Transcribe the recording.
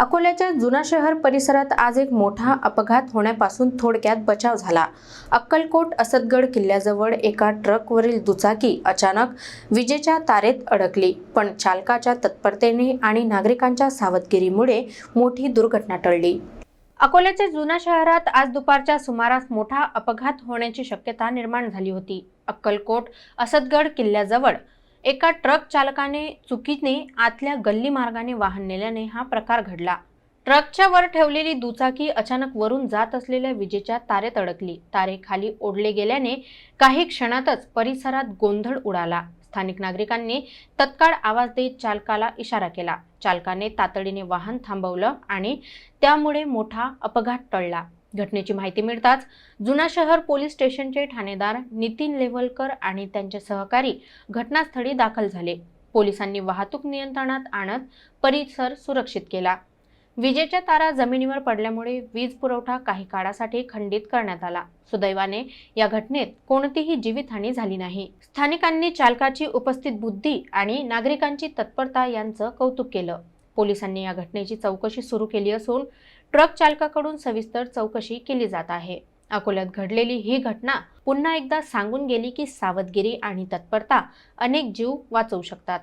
अकोल्याच्या जुना शहर परिसरात आज एक मोठा अपघात होण्यापासून थोडक्यात बचाव झाला. अक्कलकोट असदगड किल्ल्याजवळ एका ट्रकवरील दुचाकी अचानक विजेच्या तारेत अडकली पण चालकाच्या तत्परतेने आणि नागरिकांच्या सावधगिरीमुळे मोठी दुर्घटना टळली. अकोल्याच्या जुना शहरात आज दुपारच्या सुमारास मोठा अपघात होण्याची शक्यता निर्माण झाली होती. अक्कलकोट असदगड किल्ल्याजवळ एका ट्रक चालकाने चुकीने आतल्या गल्ली मार्गाने वाहन नेल्याने हा प्रकार घडला. ट्रकच्या वर ठेवलेली दुचाकी अचानक वरून जात असलेल्या विजेच्या तारेत अडकली तारे खाली ओढले गेल्याने काही क्षणातच परिसरात गोंधळ उडाला. स्थानिक नागरिकांनी तत्काळ आवाज देत चालकाला इशारा केला. चालकाने तातडीने वाहन थांबवलं आणि त्यामुळे मोठा अपघात टळला. घटनेची माहिती मिळताच जुना शहर पोलीस स्टेशनचे ठाणेदार नितीन लेवलकर आणि त्यांचे सहकारी घटनास्थळी दाखल झाले. पोलिसांनी वाहतूक नियंत्रणात आणत परिसर सुरक्षित केला. विजेच्या तारा जमिनीवर पडल्यामुळे वीज पुरवठा काही काळासाठी खंडित करण्यात आला. सुदैवाने या घटनेत कोणतीही जीवितहानी झाली नाही. स्थानिकांनी चालकाची उपस्थित बुद्धी आणि नागरिकांची तत्परता यांचं कौतुक केलं. पोलिसांनी या घटनेची चौकशी सुरू केली असून ट्रक चालकाकडून सविस्तर चौकशी केली जात आहे. अकोल्यात घडलेली ही घटना पुन्हा एकदा सांगून गेली की सावधगिरी आणि तत्परता अनेक जीव वाचवू शकतात.